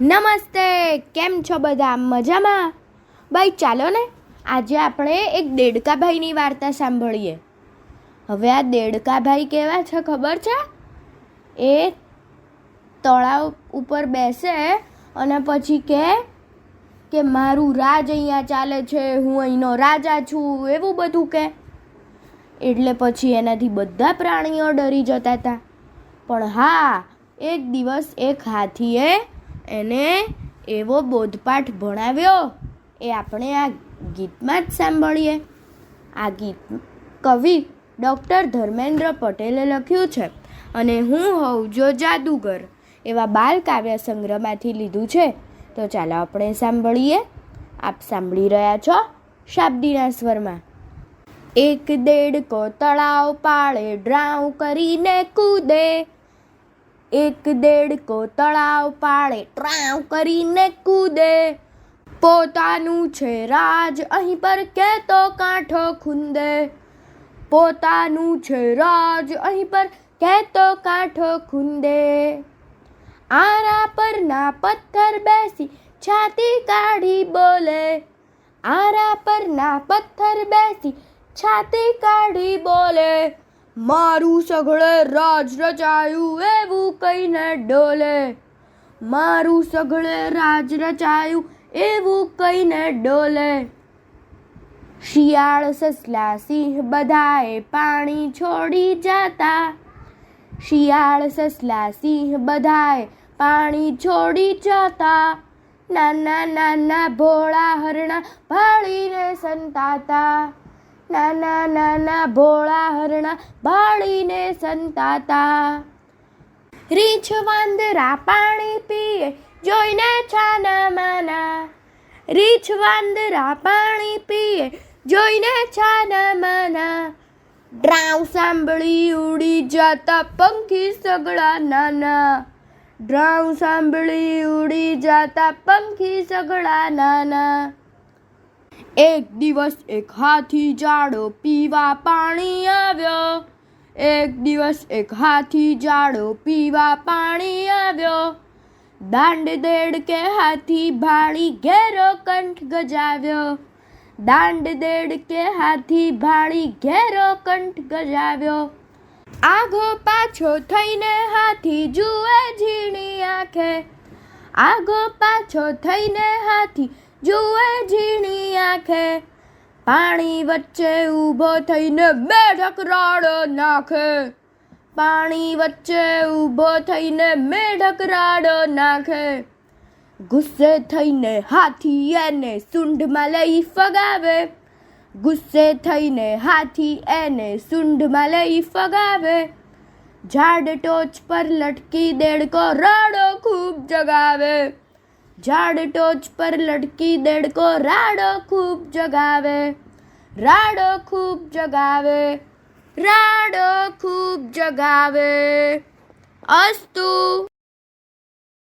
નમસ્તે, કેમ છો બધા? મજામાં? ભાઈ, ચાલો ને, આજે આપણે એક દેડકાભાઈની વાર્તા સાંભળીએ. હવે આ દેડકાભાઈ કેવા છે ખબર છે? એ તળાવ ઉપર બેસે અને પછી કે કે મારું રાજ અહીંયા ચાલે છે, હું અહીંનો રાજા છું, એવું બધું કે. એટલે પછી એનાથી બધા પ્રાણીઓ ડરી જતા હતા. પણ હા, એક દિવસ એક હાથીએ એને એવો બોધપાઠ ભણાવ્યો, એ આપણે આ ગીતમાં જ સાંભળીએ. આ ગીત કવિ ડૉક્ટર ધર્મેન્દ્ર પટેલે લખ્યું છે અને હું હોઉં જો જાદુગર, એવા બાલ કાવ્ય સંગ્રહમાંથી લીધું છે. તો ચાલો આપણે સાંભળીએ. આપ સાંભળી રહ્યા છો શાબ્દીના સ્વરમાં. એક દેડકો તળાવ પાળે ડ્રાઉ કરીને કૂદે એક દેડકો તળાવ પાળે ટ્રાવ કરીને કૂદે. પોતાનું છે રાજ, અહીં પર કેતો કાંઠો ખૂંદે. પોતાનું છે રાજ, અહીં પર કેતો કાંઠો ખૂંદે. આરા પરના પથ્થર બેસી, છાતી કાઢી બોલે. આરા પરના પથ્થર બેસી, છાતી કાઢી બોલે. મારું સઘળે રાજ રચાયું એવું કહીને ડોલે. મારું સઘળે રાજ રચાયું એવું કહીને ડોલે. શિયાળ સસલા સિંહ બધાએ પાણી છોડી જતા. શિયાળ સસલા સિંહ બધાએ પાણી છોડી જતા. નાના નાના ભોળા હરણા ભાળીને સંતાતા. નાના નાના ભોળા હરણા ભાળીને સંતાતા. રીંછ વાંદરા પાણી પીએ, જોઈને છાના માના રીંછ વાંદરા પાણી પીએ, જોઈને છાના માના ડ્રાઉ સાંભળી ઉડી જતા પંખી સગળા નાના. ડ્રાઉ સાંભળી ઉડી જતા પંખી સગળા નાના. એક દિવસ એક હાથી જાડો પીવા પાણી આવ્યો. એક દિવસ એક હાથી જાડો પીવા પાણી આવ્યો. દાંડ દેડ કે હાથી ભાળી ઘેરો કંઠ ગજાવ્યો. દાંડ દેડ કે હાથી ભાળી ઘેરો કંઠ ગજાવ્યો. આઘો પાછો થઈને હાથી જુએ ઝીણી આંખે. આઘો પાછો થઈને હાથી જુએ ઝીણી આંખે, પાણી વચ્ચે ઊભો થઈને મેઢક રાડો નાખે. પાણી વચ્ચે ઊભો થઈને મેઢક રાડો નાખે. ગુસ્સે થઈને હાથી એને સૂંઢમાં લઈ ફગાવે. ગુસ્સે થઈને હાથી એને સૂંઢમાં લઈ ફગાવે. ઝાડ ટોચ પર લટકી દેડકો રાડો ખૂબ જગાવે. ઝાડ ટોચ પર લટકી દેડકો રાડો ખૂબ જગાવે રાડો ખૂબ જગાવે રાડો ખૂબ જગાવે અસ્તુ